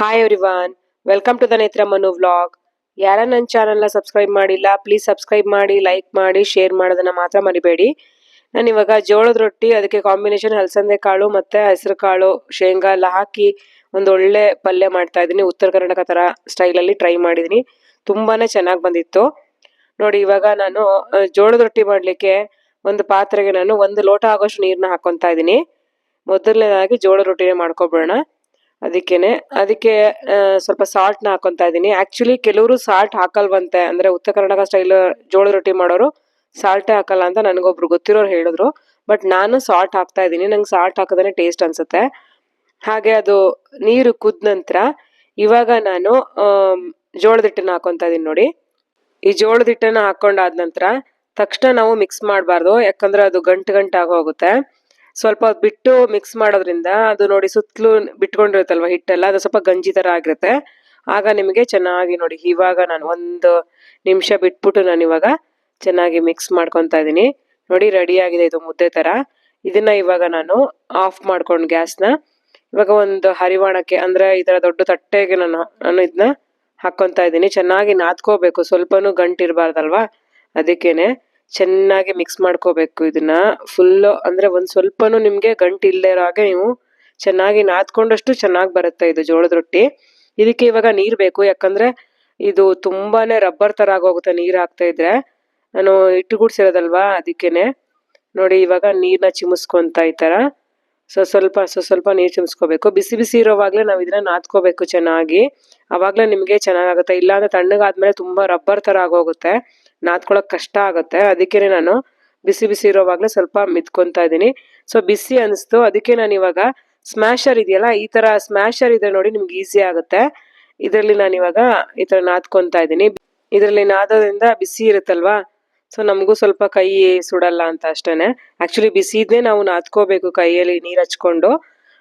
Hi everyone welcome to the Netra Manu vlog ಯಾರ ನನ್ನ ಚಾನಲ್ನ ಸಬ್ಸ್ಕ್ರೈಬ್ ಮಾಡಿಲ್ಲ ಪ್ಲೀಸ್ ಸಬ್ಸ್ಕ್ರೈಬ್ ಮಾಡಿ ಲೈಕ್ ಮಾಡಿ ಶೇರ್ ಮಾಡೋದನ್ನ ಮಾತ್ರ ಮರಿಬೇಡಿ. ನಾನು ಇವಾಗ ಜೋಳದ ರೊಟ್ಟಿ, ಅದಕ್ಕೆ ಕಾಂಬಿನೇಷನ್ ಹಲಸಂದೆ ಕಾಳು ಮತ್ತು ಹೆಸರು ಕಾಳು, ಶೇಂಗಾ ಎಲ್ಲ ಹಾಕಿ ಒಂದು ಒಳ್ಳೆ ಪಲ್ಯ ಮಾಡ್ತಾ ಇದ್ದೀನಿ. ಉತ್ತರ ಕರ್ನಾಟಕ ಥರ ಸ್ಟೈಲಲ್ಲಿ ಟ್ರೈ ಮಾಡಿದ್ದೀನಿ ತುಂಬಾ ಚೆನ್ನಾಗಿ ಬಂದಿತ್ತು. ನೋಡಿ, ಇವಾಗ ನಾನು ಜೋಳದ ರೊಟ್ಟಿ ಮಾಡಲಿಕ್ಕೆ ಒಂದು ಪಾತ್ರೆಗೆ ನಾನು ಒಂದು ಲೋಟ ಆಗೋಷ್ಟು ನೀರನ್ನ ಹಾಕೊತಾ ಇದ್ದೀನಿ. ಮೊದಲನೇದಾಗಿ ಜೋಳದ ರೊಟ್ಟಿನೇ ಮಾಡ್ಕೊಬಿಡೋಣ ಅದಕ್ಕೇನೆ, ಅದಕ್ಕೆ ಸ್ವಲ್ಪ ಸಾಲ್ಟ್ನ ಹಾಕೊಂತ ಇದ್ದೀನಿ. ಆಕ್ಚುಲಿ ಕೆಲವರು ಸಾಲ್ಟ್ ಹಾಕಲ್ವಂತೆ, ಅಂದ್ರೆ ಉತ್ತರ ಕರ್ನಾಟಕ ಸ್ಟೈಲ್ ಜೋಳದ ರೊಟ್ಟಿ ಮಾಡೋರು ಸಾಲ್ಟೇ ಹಾಕಲ್ಲ ಅಂತ ನನಗೊಬ್ರು ಗೊತ್ತಿರೋರು ಹೇಳಿದ್ರು. ಬಟ್ ನಾನು ಸಾಲ್ಟ್ ಹಾಕ್ತಾ ಇದ್ದೀನಿ, ನಂಗೆ ಸಾಲ್ಟ್ ಹಾಕೋದೇ ಟೇಸ್ಟ್ ಅನ್ಸುತ್ತೆ. ಹಾಗೆ ಅದು ನೀರು ಕುದ ನಂತರ ಇವಾಗ ನಾನು ಜೋಳದ ಹಿಟ್ಟನ್ನ ಹಾಕೊತಾ ಇದೀನಿ ನೋಡಿ. ಈ ಜೋಳದ ಹಿಟ್ಟನ್ನ ಹಾಕೊಂಡಾದ ನಂತರ ತಕ್ಷಣ ನಾವು ಮಿಕ್ಸ್ ಮಾಡಬಾರ್ದು, ಯಾಕಂದ್ರೆ ಅದು ಗಂಟು ಗಂಟು ಆಗೋಗುತ್ತೆ ಸ್ವಲ್ಪ ಬಿಟ್ಟು ಮಿಕ್ಸ್ ಮಾಡೋದ್ರಿಂದ ಅದು ನೋಡಿ ಸುತ್ತಲೂ ಬಿಟ್ಕೊಂಡಿರುತ್ತಲ್ವ ಹಿಟ್ಟೆಲ್ಲ, ಅದು ಸ್ವಲ್ಪ ಗಂಜಿ ತರ ಆಗಿರುತ್ತೆ. ಆಗ ನಿಮಗೆ ಚೆನ್ನಾಗಿ ನೋಡಿ, ಇವಾಗ ನಾನು ಒಂದು ನಿಮಿಷ ಬಿಟ್ಬಿಟ್ಟು ನಾನು ಇವಾಗ ಚೆನ್ನಾಗಿ ಮಿಕ್ಸ್ ಮಾಡ್ಕೊತಾ ಇದ್ದೀನಿ. ನೋಡಿ ರೆಡಿ ಆಗಿದೆ ಇದು ಮುದ್ದೆ ತರ. ಇದನ್ನ ಇವಾಗ ನಾನು ಆಫ್ ಮಾಡ್ಕೊಂಡು ಗ್ಯಾಸ್ನ ಇವಾಗ ಒಂದು ಹರಿವಾಣಕ್ಕೆ ಅಂದ್ರೆ ಈ ತರ ದೊಡ್ಡ ತಟ್ಟೆಗೆ ನಾನು ನಾನು ಇದನ್ನ ಹಾಕೊಂತ ಇದ್ದೀನಿ. ಚೆನ್ನಾಗಿ ನಾದ್ಕೋಬೇಕು, ಸ್ವಲ್ಪನೂ ಗಂಟಿರಬಾರ್ದಲ್ವಾ ಅದಕ್ಕೇನೆ. ಚೆನ್ನಾಗಿ ಮಿಕ್ಸ್ ಮಾಡ್ಕೋಬೇಕು ಇದನ್ನ. ಫುಲ್ ಅಂದ್ರೆ ಒಂದ್ ಸ್ವಲ್ಪನೂ ನಿಮ್ಗೆ ಗಂಟು ಇಲ್ಲದೆ ಇರೋ ಹಾಗೆ ನೀವು ಚೆನ್ನಾಗಿ ನಾದ್ಕೊಂಡಷ್ಟು ಚೆನ್ನಾಗಿ ಬರುತ್ತೆ ಇದು ಜೋಳದ ರೊಟ್ಟಿ. ಇದಕ್ಕೆ ಇವಾಗ ನೀರ್ ಬೇಕು, ಯಾಕಂದ್ರೆ ಇದು ತುಂಬಾನೇ ರಬ್ಬರ್ ತರ ಆಗೋಗುತ್ತೆ ನೀರ್ ಹಾಕ್ತಾ ಇದ್ರೆ. ನಾನು ಹಿಟ್ಟು ಗುಡ್ಸಿರೋದಲ್ವಾ ಅದಕ್ಕೇನೆ. ನೋಡಿ ಇವಾಗ ನೀರ್ನ ಚಿಮಿಸ್ಕೊಂತ ಈ ತರ. ಸೊ ಸ್ವಲ್ಪ ಸೊ ಸ್ವಲ್ಪ ನೀರು ಚಿಮ್ಸ್ಕೋಬೇಕು. ಬಿಸಿ ಬಿಸಿ ಇರೋವಾಗಲೇ ನಾವು ಇದನ್ನ ನಾದ್ಕೋಬೇಕು ಚೆನ್ನಾಗಿ. ಅವಾಗ್ಲೇ ನಿಮಗೆ ಚೆನ್ನಾಗಾಗುತ್ತೆ. ಇಲ್ಲಾಂದ್ರೆ ತಣ್ಣಗಾದ್ಮೇಲೆ ತುಂಬಾ ರಬ್ಬರ್ ತರ ಆಗೋಗುತ್ತೆ. ನಾದ್ಕೊಳಕ್ ಕಷ್ಟ ಆಗುತ್ತೆ. ಅದಕ್ಕೇನೆ ನಾನು ಬಿಸಿ ಬಿಸಿ ಇರೋವಾಗಲೇ ಸ್ವಲ್ಪ ಮಿತ್ಕೊಂತಾ ಇದ್ದೀನಿ. ಸೊ ಬಿಸಿ ಅನಿಸ್ತು. ಅದಕ್ಕೆ ನಾನು ಇವಾಗ ಸ್ಮ್ಯಾಶರ್ ಇದೆಯಲ್ಲ, ಈ ತರ ಸ್ಮ್ಯಾಶರ್ ಇದೆ ನೋಡಿ ನಿಮ್ಗೆ ಈಸಿ ಆಗುತ್ತೆ. ಇದರಲ್ಲಿ ನಾನು ಇವಾಗ ಈ ತರ ನಾದ್ಕೊಂತಾ ಇದ್ದೀನಿ. ಇದರಲ್ಲಿ ನಾದೋದ್ರಿಂದ ಬಿಸಿ ಇರುತ್ತಲ್ವಾ? ಸೊ ನಮಗೂ ಸ್ವಲ್ಪ ಕೈ ಸುಡಲ್ಲ ಅಂತ ಅಷ್ಟೇನೆ. ಆ್ಯಕ್ಚುಲಿ ಬಿಸಿ ಇದ್ನೇ ನಾವು ನಾದ್ಕೋಬೇಕು ಕೈಯಲ್ಲಿ ನೀರು ಹಚ್ಕೊಂಡು.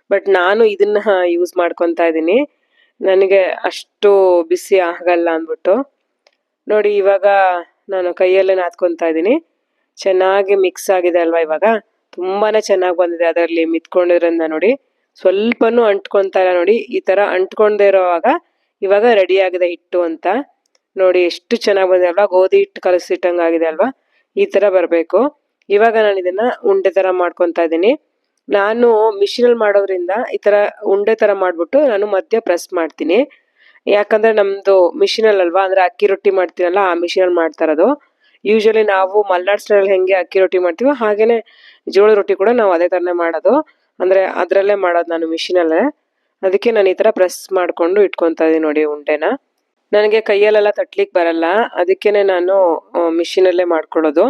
ಬಟ್ ನಾನು ಇದನ್ನ ಯೂಸ್ ಮಾಡ್ಕೊತಾ ಇದ್ದೀನಿ. ನನಗೆ ಅಷ್ಟು ಬಿಸಿ ಆಗಲ್ಲ ಅಂದ್ಬಿಟ್ಟು. ನೋಡಿ, ಇವಾಗ ನಾನು ಕೈಯಲ್ಲೇ ನಾದ್ಕೊತಾ ಇದ್ದೀನಿ. ಚೆನ್ನಾಗಿ ಮಿಕ್ಸ್ ಆಗಿದೆ ಅಲ್ವಾ ಇವಾಗ? ತುಂಬಾ ಚೆನ್ನಾಗಿ ಬಂದಿದೆ ಅದರಲ್ಲಿ ಮಿತ್ಕೊಂಡಿರೋದ್ರಿಂದ ನೋಡಿ. ಸ್ವಲ್ಪನೂ ಅಂಟ್ಕೊಂತಾ ಇಲ್ಲ ನೋಡಿ. ಈ ತರ ಅಂಟ್ಕೊಂಡೇ ಇರೋವಾಗ ಇವಾಗ ರೆಡಿ ಆಗಿದೆ ಹಿಟ್ಟು ಅಂತ. ನೋಡಿ ಎಷ್ಟು ಚೆನ್ನಾಗಿ ಬಂದಿದೆ ಅಲ್ವಾ? ಗೋಧಿ ಹಿಟ್ಟು ಕಲಸಿಟ್ಟಂಗೆ ಆಗಿದೆ ಅಲ್ವಾ? ಈ ತರ ಬರಬೇಕು. ಇವಾಗ ನಾನು ಇದನ್ನ ಉಂಡೆ ತರ ಮಾಡ್ಕೊತಾ ಇದ್ದೀನಿ. ನಾನು ಮಿಷಿನಲ್ಲಿ ಮಾಡೋದ್ರಿಂದ ಈ ತರ ಉಂಡೆ ತರ ಮಾಡ್ಬಿಟ್ಟು ನಾನು ಮಧ್ಯ ಪ್ರೆಸ್ ಮಾಡ್ತೀನಿ. ಯಾಕಂದ್ರೆ ನಮ್ದು ಮಿಷಿನಲ್ಲಿ ಅಲ್ವಾ? ಅಂದ್ರೆ ಅಕ್ಕಿ ರೊಟ್ಟಿ ಮಾಡ್ತೀವಲ್ಲ, ಆ ಮಿಷಿನಲ್ಲಿ ಮಾಡ್ತಾ ಇರೋದು. ಯೂಶಲಿ ನಾವು ಮಲ್ನಾಡ್ ಸ್ಟೈಲ್ ಹೆಂಗೆ ಅಕ್ಕಿ ರೊಟ್ಟಿ ಮಾಡ್ತೀವೋ ಹಾಗೇನೆ ಜೋಳದ ರೊಟ್ಟಿ ಕೂಡ ನಾವು ಅದೇ ಥರನೇ ಮಾಡೋದು. ಅಂದ್ರೆ ಅದ್ರಲ್ಲೇ ಮಾಡೋದು ನಾನು ಮಿಷಿನಲ್ಲೇ ಅದಕ್ಕೆ ನಾನು ಈ ತರ ಪ್ರೆಸ್ ಮಾಡ್ಕೊಂಡು ಇಟ್ಕೊತಾ ಇದೀನಿ ನೋಡಿ ಉಂಡೆನ. ನನಗೆ ಕೈಯಲ್ಲೆಲ್ಲ ತಟ್ಲಿಕ್ಕೆ ಬರಲ್ಲ. ಅದಕ್ಕೇನೆ ನಾನು ಮಿಷಿನಲ್ಲೇ ಮಾಡ್ಕೊಳ್ಳೋದು.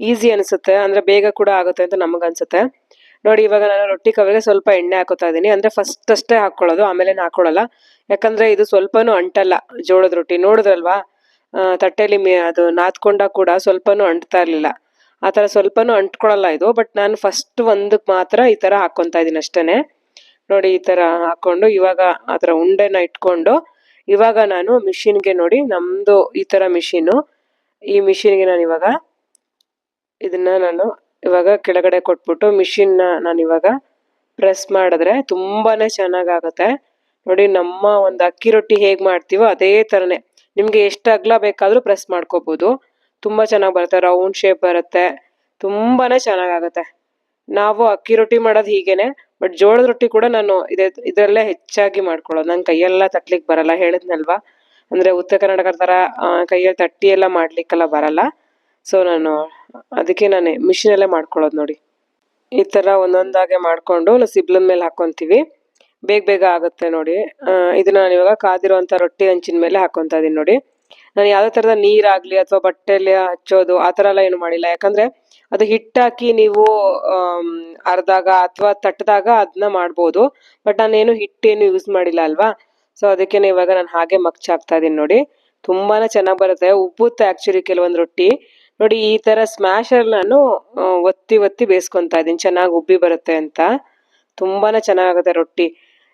ಈಸಿ ಅನಿಸುತ್ತೆ. ಅಂದ್ರೆ ಬೇಗ ಕೂಡ ಆಗುತ್ತೆ ಅಂತ ನಮಗ್ ಅನ್ಸುತ್ತೆ ನೋಡಿ, ಇವಾಗ ನಾನು ರೊಟ್ಟಿ ಕವರಿಗೆ ಸ್ವಲ್ಪ ಎಣ್ಣೆ ಹಾಕೋತಾ ಇದ್ದೀನಿ. ಅಂದರೆ ಫಸ್ಟ್ ಅಷ್ಟೇ ಹಾಕ್ಕೊಳ್ಳೋದು ಆಮೇಲೆ ಹಾಕೊಳ್ಳಲ್ಲ. ಯಾಕಂದರೆ ಇದು ಸ್ವಲ್ಪನೂ ಅಂಟಲ್ಲ ಜೋಳದ ರೊಟ್ಟಿ. ನೋಡಿದ್ರಲ್ವಾ? ತಟ್ಟೆಯಲ್ಲಿ ಮೇ, ಅದು ನಾದ್ಕೊಂಡಾಗ ಕೂಡ ಸ್ವಲ್ಪನೂ ಅಂಟ್ತಾ ಇರಲಿಲ್ಲ. ಆ ಥರ ಸ್ವಲ್ಪನೂ ಅಂಟ್ಕೊಳ್ಳಲ್ಲ ಇದು. ಬಟ್ ನಾನು ಫಸ್ಟ್ ಒಂದಕ್ಕೆ ಮಾತ್ರ ಈ ಥರ ಹಾಕ್ಕೊತಾ ಇದ್ದೀನಿ ಅಷ್ಟೇ ನೋಡಿ, ಈ ಥರ ಹಾಕ್ಕೊಂಡು ಇವಾಗ ಆ ಥರ ಉಂಡೆನ ಇಟ್ಕೊಂಡು, ಇವಾಗ ನಾನು ಮಿಷಿನ್ಗೆ ನೋಡಿ ನಮ್ಮದು ಈ ಥರ ಮಿಷಿನು. ಈ ಮಿಷಿನ್ಗೆ ನಾನು ಇವಾಗ ಇದನ್ನ ನಾನು ಇವಾಗ ಕೆಳಗಡೆ ಕೊಟ್ಬಿಟ್ಟು ಮಿಷಿನ್ನ ನಾನು ಇವಾಗ ಪ್ರೆಸ್ ಮಾಡಿದ್ರೆ ತುಂಬಾನೇ ಚೆನ್ನಾಗಾಗುತ್ತೆ. ನೋಡಿ ನಮ್ಮ ಒಂದು ಅಕ್ಕಿ ರೊಟ್ಟಿ ಹೇಗೆ ಮಾಡ್ತೀವೋ ಅದೇ ಥರನೇ ನಿಮಗೆ ಎಷ್ಟು ಅಗಲ ಬೇಕಾದರೂ ಪ್ರೆಸ್ ಮಾಡ್ಕೋಬಹುದು ತುಂಬಾ ಚೆನ್ನಾಗಿ ಬರುತ್ತೆ, ರೌಂಡ್ ಶೇಪ್ ಬರುತ್ತೆ, ತುಂಬಾನೇ ಚೆನ್ನಾಗಾಗುತ್ತೆ. ನಾವು ಅಕ್ಕಿ ರೊಟ್ಟಿ ಮಾಡೋದು ಹೀಗೇನೆ, ಬಟ್ ಜೋಳದ ರೊಟ್ಟಿ ಕೂಡ ನಾನು ಇದೇ ಇದರಲ್ಲೇ ಹೆಚ್ಚಾಗಿ ಮಾಡ್ಕೊಳ್ಳೋದು. ನಂಗೆ ಕೈಯೆಲ್ಲ ತಟ್ಲಿಕ್ಕೆ ಬರಲ್ಲ, ಹೇಳಿದ್ನಲ್ವಾ? ಅಂದ್ರೆ ಉತ್ತರ ಕರ್ನಾಟಕದ ಥರ ಕೈಯಲ್ಲಿ ತಟ್ಟಿ ಎಲ್ಲ ಮಾಡ್ಲಿಕ್ಕೆಲ್ಲ ಬರಲ್ಲ. ಸೊ ನಾನು ಅದಕ್ಕೆ ನಾನು ಮಿಷಿನಲ್ಲೇ ಮಾಡ್ಕೊಳ್ಳೋದು ನೋಡಿ. ಈ ತರ ಒಂದೊಂದಾಗೆ ಮಾಡ್ಕೊಂಡು ಸಿಬ್ಲನ್ ಮೇಲೆ ಹಾಕೊಂತೀವಿ. ಬೇಗ ಬೇಗ ಆಗುತ್ತೆ ನೋಡಿ. ಇದನ್ನು ನಾನು ಇವಾಗ ಕಾದಿರುವಂಥ ರೊಟ್ಟಿ ಹಂಚಿನ ಮೇಲೆ ಹಾಕೊಂತಾ ಇದೀನಿ ನೋಡಿ. ನಾನು ಯಾವುದೇ ತರದ ನೀರಾಗಲಿ ಅಥವಾ ಬಟ್ಟೆಯಲ್ಲಿ ಹಚ್ಚೋದು ಆ ಥರ ಎಲ್ಲ ಏನು ಮಾಡಿಲ್ಲ. ಯಾಕಂದ್ರೆ ಅದು ಹಿಟ್ಟಾಕಿ ನೀವು ಅರ್ದಾಗ ಅಥವಾ ತಟ್ಟದಾಗ ಅದನ್ನ ಮಾಡ್ಬೋದು. ಬಟ್ ನಾನೇನು ಹಿಟ್ಟೇನು ಯೂಸ್ ಮಾಡಿಲ್ಲ ಅಲ್ವಾ? ಸೊ ಅದಕ್ಕೆ ಇವಾಗ ನಾನು ಹಾಗೆ ಮಗ್ಚ್ ಹಾಕ್ತಾ ಇದೀನಿ ನೋಡಿ. ತುಂಬಾ ಚೆನ್ನಾಗಿ ಬರುತ್ತೆ. ಉಬ್ಬುತ್ತೆ ಆ್ಯಕ್ಚುಲಿ ಕೆಲವೊಂದು ರೊಟ್ಟಿ. ನೋಡಿ, ಈ ತರ ಸ್ಮ್ಯಾಶರ್ ನಾನು ಒತ್ತಿ ಒತ್ತಿ ಬೇಯಿಸ್ಕೊತಾ ಇದೀನಿ ಚೆನ್ನಾಗಿ ಉಬ್ಬಿ ಬರುತ್ತೆ ಅಂತ. ತುಂಬಾನೇ ಚೆನ್ನಾಗುತ್ತೆ ರೊಟ್ಟಿ.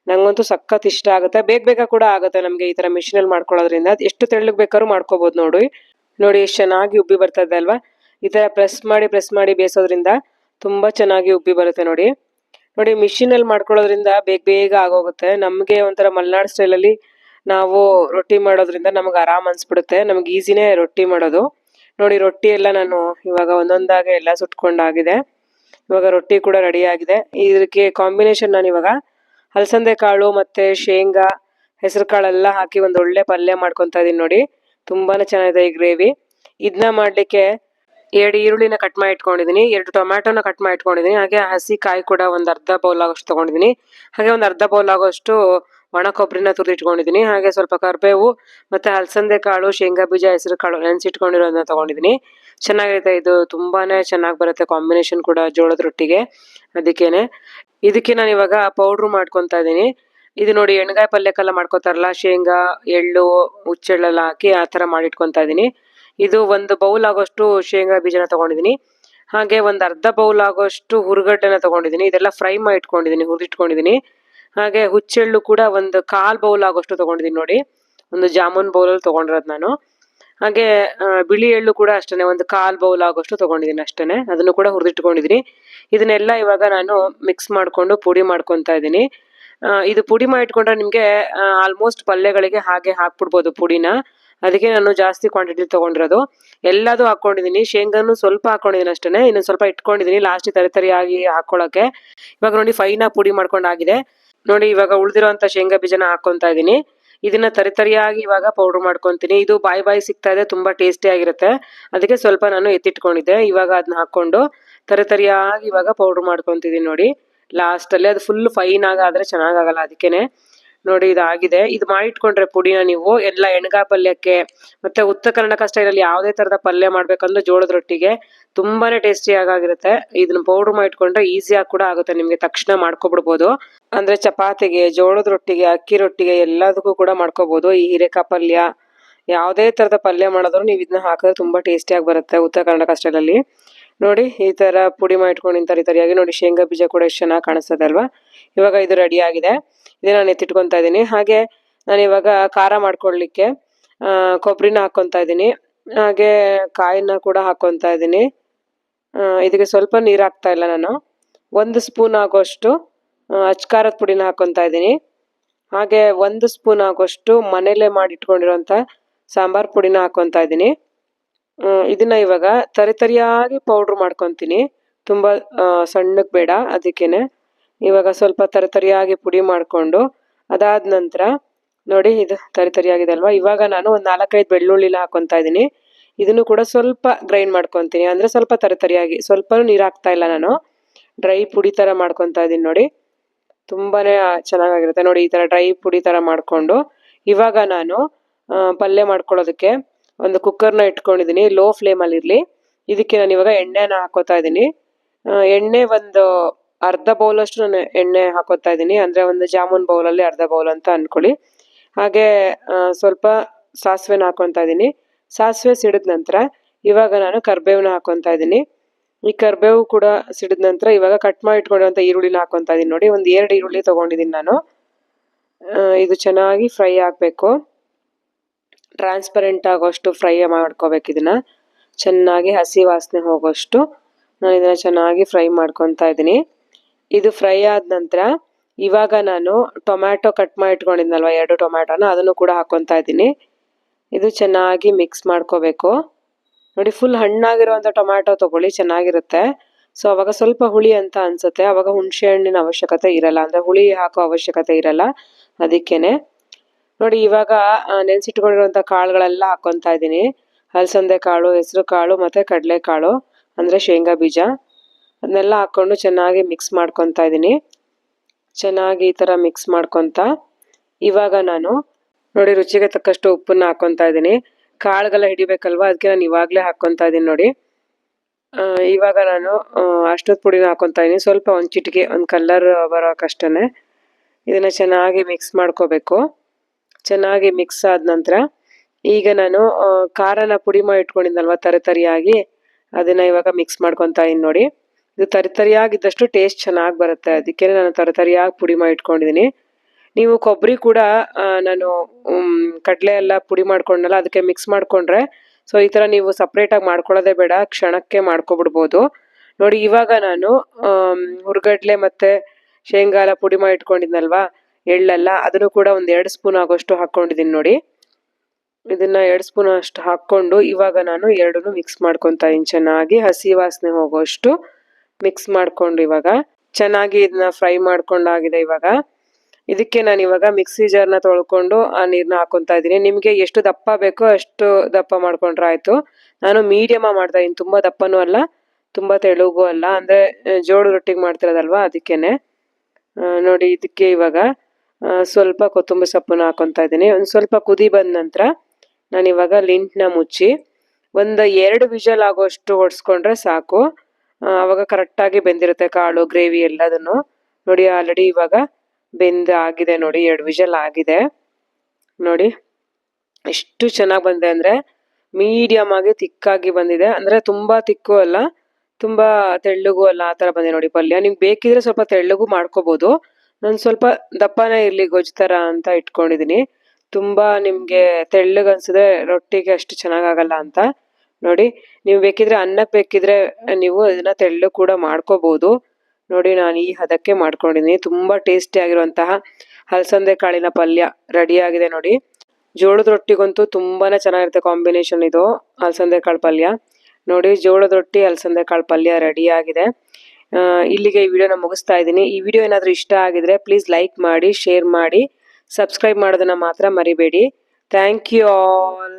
ನಂಗಂತೂ ಸಖತ್ ಇಷ್ಟ ಆಗುತ್ತೆ. ಬೇಗ ಬೇಗ ಕೂಡ ಆಗುತ್ತೆ ನಮಗೆ ಈ ತರ ಮಿಷಿನಲ್ಲಿ ಮಾಡ್ಕೊಳ್ಳೋದ್ರಿಂದ. ಎಷ್ಟು ತೆಳ್ಳಗೆ ಬೇಕಾದ್ರೂ ಮಾಡ್ಕೋಬಹುದು ನೋಡಿ. ನೋಡಿ, ಎಷ್ಟು ಚೆನ್ನಾಗಿ ಉಬ್ಬಿ ಬರ್ತಾ ಅಲ್ವಾ? ಈ ತರ ಪ್ರೆಸ್ ಮಾಡಿ ಪ್ರೆಸ್ ಮಾಡಿ ಬೇಯಿಸೋದ್ರಿಂದ ತುಂಬಾ ಚೆನ್ನಾಗಿ ಉಬ್ಬಿ ಬರುತ್ತೆ ನೋಡಿ. ನೋಡಿ, ಮಿಷಿನಲ್ಲಿ ಮಾಡ್ಕೊಳ್ಳೋದ್ರಿಂದ ಬೇಗ ಬೇಗ ಆಗೋಗುತ್ತೆ. ನಮಗೆ ಒಂಥರ ಮಲ್ನಾಡ್ ಸ್ಟೈಲ್ ಅಲ್ಲಿ ನಾವು ರೊಟ್ಟಿ ಮಾಡೋದ್ರಿಂದ ನಮ್ಗೆ ಆರಾಮ್ ಅನ್ಸ್ಬಿಡುತ್ತೆ. ನಮ್ಗೆ ಈಸಿನೇ ರೊಟ್ಟಿ ಮಾಡೋದು. ನೋಡಿ ರೊಟ್ಟಿ ಎಲ್ಲ ನಾನು ಇವಾಗ ಒಂದೊಂದಾಗೆ ಎಲ್ಲ ಸುಟ್ಕೊಂಡಾಗಿದೆ. ಇವಾಗ ರೊಟ್ಟಿ ಕೂಡ ರೆಡಿ ಆಗಿದೆ ಇದಕ್ಕೆ ಕಾಂಬಿನೇಷನ್ ನಾನು ಇವಾಗ ಹಲಸಂದೆ ಕಾಳು ಮತ್ತೆ ಶೇಂಗಾ, ಹೆಸರು ಕಾಳೆಲ್ಲ ಹಾಕಿ ಒಂದು ಒಳ್ಳೆ ಪಲ್ಯ ಮಾಡ್ಕೊಂತ ಇದೀನಿ ನೋಡಿ. ತುಂಬಾನೇ ಚೆನ್ನಾಗಿದೆ ಈ ಗ್ರೇವಿ. ಇದನ್ನ ಮಾಡ್ಲಿಕ್ಕೆ ಎರಡು ಈರುಳ್ಳಿನ ಕಟ್ ಮಾಡಿ ಇಟ್ಕೊಂಡಿದೀನಿ, ಎರಡು ಟೊಮ್ಯಾಟೊನ ಕಟ್ ಮಾಡಿ ಇಟ್ಕೊಂಡಿದೀನಿ, ಹಾಗೆ ಹಸಿ ಕಾಯಿ ಕೂಡ ಒಂದ್ ಅರ್ಧ ಬೌಲ್ ಆಗೋಷ್ಟು ತಗೊಂಡಿದೀನಿ. ಹಾಗೆ ಒಂದ್ ಅರ್ಧ ಬೌಲ್ ಆಗೋಷ್ಟು ಒಣ ಕೊಬ್ಬರಿನ ತುರಿದು ಇಟ್ಕೊಂಡಿದೀನಿ ಹಾಗೆ ಸ್ವಲ್ಪ ಕರ್ಬೇವು ಮತ್ತೆ ಹಲಸಂದೆ ಕಾಳು, ಶೇಂಗಾ ಬೀಜ, ಹೆಸರು ಕಾಳು ನೆನೆಸಿಟ್ಕೊಂಡಿರೋದನ್ನ ತಗೊಂಡಿದೀನಿ ಚೆನ್ನಾಗಿರುತ್ತೆ ಇದು. ತುಂಬಾನೇ ಚೆನ್ನಾಗಿ ಬರುತ್ತೆ ಕಾಂಬಿನೇಷನ್ ಕೂಡ ಜೋಳದ ರೊಟ್ಟಿಗೆ. ಅದಕ್ಕೇನೆ. ಇದಕ್ಕೆ ನಾನು ಇವಾಗ ಪೌಡ್ರು ಮಾಡ್ಕೊತಾ ಇದ್ದೀನಿ. ಇದು ನೋಡಿ ಎಣ್ಗಾಯಿ ಪಲ್ಯಕ್ಕೆಲ್ಲ ಮಾಡ್ಕೋತಾರಲ್ಲ, ಶೇಂಗಾ, ಎಳ್ಳು ಹುಚ್ಚೆಳ್ಳೆಲ್ಲ ಹಾಕಿ ಆ ತರ ಮಾಡಿಟ್ಕೊತಾ ಇದ್ದೀನಿ. ಇದು ಒಂದು ಬೌಲ್ ಆಗೋಷ್ಟು ಶೇಂಗಾ ಬೀಜನ ತಗೊಂಡಿದೀನಿ ಹಾಗೆ ಒಂದು ಅರ್ಧ ಬೌಲ್ ಆಗೋಷ್ಟು ಹುರುಗಡ್ಡೆನ ತಗೊಂಡಿದೀನಿ ಇದೆಲ್ಲ ಫ್ರೈ ಮಾಡಿ ಇಟ್ಕೊಂಡಿದೀನಿ ಹುರಿದಿಟ್ಕೊಂಡಿದೀನಿ ಹಾಗೆ ಹುಚ್ಚೆಳ್ಳು ಕೂಡ ಒಂದು ಕಾಲ್ ಬೌಲ್ ಆಗೋಷ್ಟು ತಗೊಂಡಿದ್ದೀನಿ ನೋಡಿ. ಒಂದು ಜಾಮೂನ್ ಬೌಲಲ್ಲಿ ತಗೊಂಡಿರೋದು ನಾನು. ಹಾಗೆ ಬಿಳಿ ಎಳ್ಳು ಕೂಡ ಅಷ್ಟೇ ಒಂದು ಕಾಲ್ ಬೌಲ್ ಆಗೋಷ್ಟು ತಗೊಂಡಿದ್ದೀನಿ ಅಷ್ಟೇ ಅದನ್ನು ಕೂಡ ಹುರಿದಿಟ್ಕೊಂಡಿದ್ದೀನಿ ಇದನ್ನೆಲ್ಲ ಇವಾಗ ನಾನು ಮಿಕ್ಸ್ ಮಾಡ್ಕೊಂಡು ಪುಡಿ ಮಾಡ್ಕೊತಾ ಇದ್ದೀನಿ. ಇದು ಪುಡಿ ಮಾಡಿಟ್ಕೊಂಡ್ರೆ ನಿಮಗೆ ಆಲ್ಮೋಸ್ಟ್ ಪಲ್ಯಗಳಿಗೆ ಹಾಗೆ ಹಾಕ್ಬಿಡ್ಬೋದು ಪುಡಿನ. ಅದಕ್ಕೆ ನಾನು ಜಾಸ್ತಿ ಕ್ವಾಂಟಿಟಿ ತಗೊಂಡಿರೋದು. ಎಲ್ಲದೂ ಹಾಕೊಂಡಿದ್ದೀನಿ ಶೇಂಗಾನು ಸ್ವಲ್ಪ ಹಾಕೊಂಡಿದ್ದೀನಿ ಅಷ್ಟೇ ಇನ್ನೊಂದು ಸ್ವಲ್ಪ ಇಟ್ಕೊಂಡಿದ್ದೀನಿ ಲಾಸ್ಟ್ ತರಿ ತರಿಯಾಗಿ ಹಾಕ್ಕೊಳ್ಳೋಕ್ಕೆ ಇವಾಗ ನೋಡಿ ಫೈನಾಗಿ ಪುಡಿ ಮಾಡ್ಕೊಂಡಾಗಿದೆ ನೋಡಿ, ಇವಾಗ ಉಳಿದಿರುವಂತ ಶೇಂಗಾ ಬೀಜನ ಹಾಕೊಂತ ಇದ್ದೀನಿ ಇದನ್ನ ತರಿತರಿಯಾಗಿ ಇವಾಗ ಪೌಡರ್ ಮಾಡ್ಕೊಂತೀನಿ. ಇದು ಬಾಯಿ ಬಾಯಿ ಸಿಗ್ತಾ ಇದೆ, ತುಂಬಾ ಟೇಸ್ಟಿ ಆಗಿರುತ್ತೆ. ಅದಕ್ಕೆ ಸ್ವಲ್ಪ ನಾನು ಎತ್ತಿಟ್ಕೊಂಡಿದ್ದೆ. ಇವಾಗ ಅದನ್ನ ಹಾಕೊಂಡು ತರಿತರಿಯಾಗಿ ಇವಾಗ ಪೌಡರ್ ಮಾಡ್ಕೊಂತಿದ್ದೀನಿ ನೋಡಿ. ಲಾಸ್ಟ್ ಅಲ್ಲಿ ಅದು ಫುಲ್ ಫೈನ್ ಆಗಾದ್ರೆ ಚೆನ್ನಾಗಾಗಲ್ಲ ಅದಕ್ಕೇನೆ. ನೋಡಿ, ಇದಾಗಿದೆ. ಇದು ಮಾಡಿಟ್ಕೊಂಡ್ರೆ ಪುಡಿನ ನೀವು ಎಲ್ಲ ಎಣ್ಗಾ ಪಲ್ಯಕ್ಕೆ ಮತ್ತೆ ಉತ್ತರ ಕರ್ನಾಟಕ ಸ್ಟೈಲಲ್ಲಿ ಯಾವುದೇ ತರದ ಪಲ್ಯ ಮಾಡ್ಬೇಕಂದ್ರೆ ಜೋಳದ ರೊಟ್ಟಿಗೆ ತುಂಬಾನೇ ಟೇಸ್ಟಿ ಆಗಿರುತ್ತೆ ಇದನ್ನ ಪೌಡರ್ ಮಾಡಿಟ್ಕೊಂಡ್ರೆ ಈಸಿಯಾಗಿ ಕೂಡ ಆಗುತ್ತೆ. ನಿಮ್ಗೆ ತಕ್ಷಣ ಮಾಡ್ಕೊಬಿಡ್ಬೋದು. ಅಂದ್ರೆ ಚಪಾತಿಗೆ, ಜೋಳದ ರೊಟ್ಟಿಗೆ, ಅಕ್ಕಿ ರೊಟ್ಟಿಗೆ ಎಲ್ಲದಕ್ಕೂ ಕೂಡ ಮಾಡ್ಕೋಬಹುದು ಈ ಹೀರೆಕಾಯಿ ಪಲ್ಯ, ಯಾವುದೇ ತರದ ಪಲ್ಯ ಮಾಡಿದ್ರು ನೀವು ಇದನ್ನ ಹಾಕಿದ್ರೆ ತುಂಬಾ ಟೇಸ್ಟಿಯಾಗಿ ಬರುತ್ತೆ ಉತ್ತರ ಕರ್ನಾಟಕ ಸ್ಟೈಲಲ್ಲಿ ನೋಡಿ, ಈ ತರ ಪುಡಿ ಮಾಡಿಟ್ಕೊಂಡು ತರಿ ತರಿಯಾಗಿ ನೋಡಿ, ಶೇಂಗಾ ಬೀಜ ಕೂಡ ಎಷ್ಟು ಚೆನ್ನಾಗಿ ಕಾಣಿಸ್ತದೆ ಅಲ್ವಾ? ಇವಾಗ ಇದು ರೆಡಿ ಆಗಿದೆ. ಇದನ್ನ ನಾನು ಎತ್ತಿಟ್ಕೊತಾ ಇದ್ದೀನಿ. ಹಾಗೆ ನಾನು ಇವಾಗ ಖಾರ ಮಾಡ್ಕೊಳ್ಲಿಕ್ಕೆ ಕೊಬ್ಬರಿನ ಹಾಕೊಂತ ಇದ್ದೀನಿ. ಹಾಗೆ ಕಾಯಿನ ಕೂಡ ಹಾಕೊಂತ ಇದ್ದೀನಿ. ಇದಕ್ಕೆ ಸ್ವಲ್ಪ ನೀರು ಹಾಕ್ತಾ ಇಲ್ಲ ನಾನು. ಒಂದು ಸ್ಪೂನ್ ಆಗೋಷ್ಟು ಅಚ್ಕಾರದ ಪುಡಿನ ಹಾಕೊತಾ ಇದ್ದೀನಿ. ಹಾಗೆ ಒಂದು ಸ್ಪೂನ್ ಆಗೋಷ್ಟು ಮನೇಲೆ ಮಾಡಿಟ್ಕೊಂಡಿರೋಂಥ ಸಾಂಬಾರ್ ಪುಡಿನ ಹಾಕೊತಾ ಇದ್ದೀನಿ. ಇದನ್ನ ಇವಾಗ ತರಿತರಿಯಾಗಿ ಪೌಡ್ರ್ ಮಾಡ್ಕೊತೀನಿ. ತುಂಬ ಸಣ್ಣಕ್ಕೆ ಬೇಡ ಅದಕ್ಕೇನೆ. ಇವಾಗ ಸ್ವಲ್ಪ ತರಿತರಿಯಾಗಿ ಪುಡಿ ಮಾಡಿಕೊಂಡು ಅದಾದ ನಂತರ ನೋಡಿ ಇದು ತರಿತರಿಯಾಗಿದೆ ಅಲ್ವಾ? ಇವಾಗ ನಾನು ಒಂದು ನಾಲ್ಕೈದು ಬೆಳ್ಳುಳ್ಳಿನ ಹಾಕೊತಾ ಇದ್ದೀನಿ. ಇದನ್ನು ಕೂಡ ಸ್ವಲ್ಪ ಗ್ರೈಂಡ್ ಮಾಡ್ಕೊತೀನಿ. ಅಂದರೆ ಸ್ವಲ್ಪ ತರತರಿಯಾಗಿ ಸ್ವಲ್ಪ ನೀರು ಹಾಕ್ತಾ ಇಲ್ಲ ನಾನು. ಡ್ರೈ ಪುಡಿ ಥರ ಮಾಡ್ಕೊತಾ ಇದ್ದೀನಿ ನೋಡಿ. ತುಂಬಾ ಚೆನ್ನಾಗಿರುತ್ತೆ ನೋಡಿ, ಈ ಥರ ಡ್ರೈ ಪುಡಿ ಥರ ಮಾಡಿಕೊಂಡು, ಇವಾಗ ನಾನು ಪಲ್ಯ ಮಾಡ್ಕೊಳ್ಳೋದಕ್ಕೆ ಒಂದು ಕುಕ್ಕರ್ನ ಇಟ್ಕೊಂಡಿದ್ದೀನಿ ಲೋ ಫ್ಲೇಮಲ್ಲಿ ಇರಲಿ. ಇದಕ್ಕೆ ನಾನು ಇವಾಗ ಎಣ್ಣೆನ ಹಾಕೋತಾ ಇದ್ದೀನಿ ಎಣ್ಣೆ ಒಂದು ಅರ್ಧ ಬೌಲಷ್ಟು ನಾನು ಎಣ್ಣೆ ಹಾಕೋತಾ ಇದ್ದೀನಿ ಅಂದರೆ ಒಂದು ಜಾಮೂನ್ ಬೌಲಲ್ಲಿ ಅರ್ಧ ಬೌಲ್ ಅಂತ ಅಂದ್ಕೊಳ್ಳಿ ಹಾಗೆ ಸ್ವಲ್ಪ ಸಾಸಿವೆನ ಹಾಕೊತಾ ಇದ್ದೀನಿ ಸಾಸಿವೆ ಸಿಡಿದ ನಂತರ ಇವಾಗ ನಾನು ಕರ್ಬೇವನ್ನ ಹಾಕೊತಾ ಇದ್ದೀನಿ. ಈ ಕರ್ಬೇವು ಕೂಡ ಸಿಡಿದ ನಂತರ ಇವಾಗ ಕಟ್ ಮಾಡಿ ಇಟ್ಕೊಂಡಿರುವಂಥ ಈರುಳ್ಳಿನ ಹಾಕೊತಾ ಇದ್ದೀನಿ. ನೋಡಿ, ಒಂದು ಎರಡು ಈರುಳ್ಳಿ ತಗೊಂಡಿದ್ದೀನಿ ನಾನು. ಇದು ಚೆನ್ನಾಗಿ ಫ್ರೈ ಆಗಬೇಕು. ಟ್ರಾನ್ಸ್ಪರೆಂಟ್ ಆಗೋಷ್ಟು ಫ್ರೈ ಮಾಡ್ಕೋಬೇಕು ಇದನ್ನ. ಚೆನ್ನಾಗಿ ಹಸಿ ವಾಸನೆ ಹೋಗೋಷ್ಟು ನಾನು ಇದನ್ನ ಚೆನ್ನಾಗಿ ಫ್ರೈ ಮಾಡ್ಕೊತಾ ಇದ್ದೀನಿ. ಇದು ಫ್ರೈ ಆದ ನಂತರ ಇವಾಗ ನಾನು ಟೊಮ್ಯಾಟೊ ಕಟ್ ಮಾಡಿ ಇಟ್ಕೊಂಡಿದ್ನಲ್ವ ಎರಡು ಟೊಮ್ಯಾಟೊನ, ಅದನ್ನು ಕೂಡ ಹಾಕೊತಾ ಇದ್ದೀನಿ. ಇದು ಚೆನ್ನಾಗಿ ಮಿಕ್ಸ್ ಮಾಡ್ಕೋಬೇಕು. ನೋಡಿ ಫುಲ್ ಹಣ್ಣಾಗಿರುವಂಥ ಟೊಮ್ಯಾಟೊ ತಗೊಳ್ಳಿ, ಚೆನ್ನಾಗಿರುತ್ತೆ. ಸೊ ಅವಾಗ ಸ್ವಲ್ಪ ಹುಳಿ ಅಂತ ಅನ್ಸುತ್ತೆ. ಅವಾಗ ಹುಣಸೆ ಹಣ್ಣಿನ ಅವಶ್ಯಕತೆ ಇರಲ್ಲ. ಅಂದರೆ ಹುಳಿ ಹಾಕೋ ಅವಶ್ಯಕತೆ ಇರಲ್ಲ. ಅದಕ್ಕೇನೆ. ನೋಡಿ, ಇವಾಗ ನೆನೆಸಿಟ್ಕೊಂಡಿರುವಂಥ ಕಾಳುಗಳೆಲ್ಲ ಹಾಕ್ಕೊತಾ ಇದ್ದೀನಿ. ಹಲಸಂದೆ ಕಾಳು, ಹೆಸರು ಕಾಳು ಮತ್ತೆ ಕಡಲೆ ಕಾಳು, ಅಂದ್ರೆ ಶೇಂಗಾ ಬೀಜ. ಅದನ್ನೆಲ್ಲ ಹಾಕ್ಕೊಂಡು ಚೆನ್ನಾಗಿ ಮಿಕ್ಸ್ ಮಾಡ್ಕೊತಾ ಇದ್ದೀನಿ. ಚೆನ್ನಾಗಿ ಈ ಥರ ಮಿಕ್ಸ್ ಮಾಡ್ಕೊತ. ಇವಾಗ ನಾನು ನೋಡಿ, ರುಚಿಗೆ ತಕ್ಕಷ್ಟು ಉಪ್ಪನ್ನ ಹಾಕ್ಕೊತಾ ಇದ್ದೀನಿ. ಕಾಳುಗೆಲ್ಲ ಹಿಡಿಬೇಕಲ್ವಾ? ಅದಕ್ಕೆ ನಾನು ಇವಾಗಲೇ ಹಾಕ್ಕೊತಾ ಇದ್ದೀನಿ ನೋಡಿ. ಇವಾಗ ನಾನು ಅಷ್ಟದ ಪುಡಿನ ಹಾಕ್ಕೊತಾ ಇದ್ದೀನಿ. ಸ್ವಲ್ಪ ಒಂದು ಚಿಟಿಕೆ, ಒಂದು ಕಲರ್ ಬರೋಕಷ್ಟೇ ಇದನ್ನ ಚೆನ್ನಾಗಿ ಮಿಕ್ಸ್ ಮಾಡ್ಕೋಬೇಕು. ಚೆನ್ನಾಗಿ ಮಿಕ್ಸ್ ಆದ ನಂತರ ಈಗ ನಾನು ಖಾರನ ಪುಡಿ ಮಾಡಿ ಇಟ್ಕೊಂಡಿದ್ದಲ್ವ ತರಿತರಿಯಾಗಿ ಅದನ್ನ ಇವಾಗ ಮಿಕ್ಸ್ ಮಾಡ್ಕೊತಾ ಇದ್ದೀನಿ ನೋಡಿ. ಇದು ತರಿತರಿಯಾಗಿದ್ದಷ್ಟು ಟೇಸ್ಟ್ ಚೆನ್ನಾಗಿ ಬರುತ್ತೆ. ಅದಕ್ಕೆ ನಾನು ತರಿತರಿಯಾಗಿ ಪುಡಿ ಮಾಡಿ ಇಟ್ಕೊಂಡಿದ್ದೀನಿ. ನೀವು ಕೊಬ್ಬರಿ ಕೂಡ ನಾನು ಕಡಲೆ ಎಲ್ಲ ಪುಡಿ ಮಾಡ್ಕೊಂಡಲ್ಲ ಅದಕ್ಕೆ ಮಿಕ್ಸ್ ಮಾಡಿಕೊಂಡ್ರೆ ಸೊ ಈ ಥರ ನೀವು ಸಪ್ರೇಟಾಗಿ ಮಾಡ್ಕೊಳ್ಳೋದೇ ಬೇಡ, ಕ್ಷಣಕ್ಕೆ ಮಾಡ್ಕೊಬಿಡ್ಬೋದು. ನೋಡಿ ಇವಾಗ ನಾನು ಹುರ್ಗಡ್ಲೆ ಮತ್ತು ಶೇಂಗಾ ಪುಡಿ ಮಾಡಿ ಇಟ್ಕೊಂಡಿದ್ನಲ್ವಾ, ಎಳ್ಳೆಲ್ಲ, ಅದನ್ನು ಕೂಡ ಒಂದು ಎರಡು ಸ್ಪೂನ್ ಆಗೋಷ್ಟು ಹಾಕ್ಕೊಂಡಿದ್ದೀನಿ ನೋಡಿ. ಇದನ್ನ ಎರಡು ಸ್ಪೂನ್ ಅಷ್ಟು ಹಾಕ್ಕೊಂಡು ಇವಾಗ ನಾನು ಎರಡನ್ನೂ ಮಿಕ್ಸ್ ಮಾಡ್ಕೊತಾ ಇದ್ದೀನಿ ಚೆನ್ನಾಗಿ ಹಸಿ ವಾಸನೆ ಹೋಗೋಷ್ಟು ಮಿಕ್ಸ್ ಮಾಡ್ಕೊಂಡು ಇವಾಗ. ಚೆನ್ನಾಗಿ ಇದನ್ನ ಫ್ರೈ ಮಾಡ್ಕೊಂಡಾಗಿದೆ ಇವಾಗ. ಇದಕ್ಕೆ ನಾನು ಇವಾಗ ಮಿಕ್ಸಿ ಜಾರ್ನ ತೊಳ್ಕೊಂಡು ಆ ನೀರನ್ನ ಹಾಕೊತಾ ಇದ್ದೀನಿ. ನಿಮಗೆ ಎಷ್ಟು ದಪ್ಪ ಬೇಕೋ ಅಷ್ಟು ದಪ್ಪ ಮಾಡ್ಕೊಂಡ್ರೆ ಆಯ್ತು. ನಾನು ಮೀಡಿಯಮ ಮಾಡ್ತಾ ಇದ್ದೀನಿ. ತುಂಬ ದಪ್ಪನೂ ಅಲ್ಲ, ತುಂಬ ತೆಳುಗೂ ಅಲ್ಲ. ಅಂದರೆ ಜೋಳು ರೊಟ್ಟಿಗೆ ಮಾಡ್ತಿರೋದಲ್ವಾ ಅದಕ್ಕೇನೆ. ನೋಡಿ ಇದಕ್ಕೆ ಇವಾಗ ಸ್ವಲ್ಪ ಕೊತ್ತಂಬರಿ ಸೊಪ್ಪನ್ನು ಹಾಕೊತಾ ಇದ್ದೀನಿ. ಒಂದು ಸ್ವಲ್ಪ ಕುದಿ ಬಂದ ನಂತರ ನಾನು ಇವಾಗ ಲಿಂಟ್ನ ಮುಚ್ಚಿ ಒಂದು ಎರಡು ವಿಜಲ್ ಆಗೋಷ್ಟು ಹೊಡ್ಸ್ಕೊಂಡ್ರೆ ಸಾಕು. ಅವಾಗ ಕರೆಕ್ಟಾಗಿ ಬೆಂದಿರುತ್ತೆ ಕಾಳು ಗ್ರೇವಿ ಎಲ್ಲದನ್ನು. ನೋಡಿ ಆಲ್ರೆಡಿ ಇವಾಗ ಬೆಂದ ಆಗಿದೆ ನೋಡಿ, ಎರಡು ವಿಜಲ್ ಆಗಿದೆ. ನೋಡಿ, ಎಷ್ಟು ಚೆನ್ನಾಗಿ ಬಂದಿದೆ ಅಂದರೆ ಮೀಡಿಯಮ್ ಆಗಿ ತಿಕ್ಕಾಗಿ ಬಂದಿದೆ. ಅಂದರೆ ತುಂಬ ತಿಕ್ಕು ಅಲ್ಲ, ತುಂಬ ತೆಳ್ಳಗೂ ಅಲ್ಲ ಆ ಥರ ಬಂದಿದೆ ನೋಡಿ ಪಲ್ಯ. ನಿಮ್ಗೆ ಬೇಕಿದ್ರೆ ಸ್ವಲ್ಪ ತೆಳ್ಳಗೂ ಮಾಡ್ಕೋಬೋದು. ನಾನು ಸ್ವಲ್ಪ ದಪ್ಪನೇ ಇರಲಿ ಗೊಜ್ಜು ಥರ ಅಂತ ಇಟ್ಕೊಂಡಿದ್ದೀನಿ ತುಂಬ ನಿಮಗೆ ತೆಳ್ಳಗೆ ಅನ್ಸಿದ್ರೆ ರೊಟ್ಟಿಗೆ ಅಷ್ಟು ಚೆನ್ನಾಗಾಗಲ್ಲ ಅಂತ. ನೋಡಿ, ನೀವು ಬೇಕಿದ್ರೆ ಅನ್ನಕ್ಕೆ ಬೇಕಿದ್ರೆ ನೀವು ಅದನ್ನ ತೆಳ್ಳಗೆ ಕೂಡ ಮಾಡ್ಕೋಬೋದು. ನೋಡಿ ನಾನು ಈ ಹದಕ್ಕೆ ಮಾಡ್ಕೊಂಡಿದ್ದೀನಿ. ತುಂಬ ಟೇಸ್ಟಿ ಆಗಿರುವಂತಹ ಹಲಸಂದೆ ಕಾಳಿನ ಪಲ್ಯ ರೆಡಿ ಆಗಿದೆ ನೋಡಿ. ಜೋಳದ ರೊಟ್ಟಿಗಂತೂ ತುಂಬಾ ಚೆನ್ನಾಗಿರುತ್ತೆ ಕಾಂಬಿನೇಷನ್ ಇದು, ಹಲಸಂದೆ ಕಾಳು ಪಲ್ಯ. ನೋಡಿ ಜೋಳದ ರೊಟ್ಟಿ ಹಲಸಂದೆ ಕಾಳು ಪಲ್ಯ ರೆಡಿ ಆಗಿದೆ. ಇಲ್ಲಿಗೆ ಈ ವಿಡಿಯೋನ ಮುಗಿಸ್ತಾ ಇದ್ದೀನಿ. ಈ ವಿಡಿಯೋ ಏನಾದರೂ ಇಷ್ಟ ಆಗಿದ್ರೆ ಪ್ಲೀಸ್ ಲೈಕ್ ಮಾಡಿ ಶೇರ್ ಮಾಡಿ ಸಬ್ಸ್ಕ್ರೈಬ್ ಮಾಡೋದನ್ನು ಮಾತ್ರ ಮರಿಬೇಡಿ. Thank you all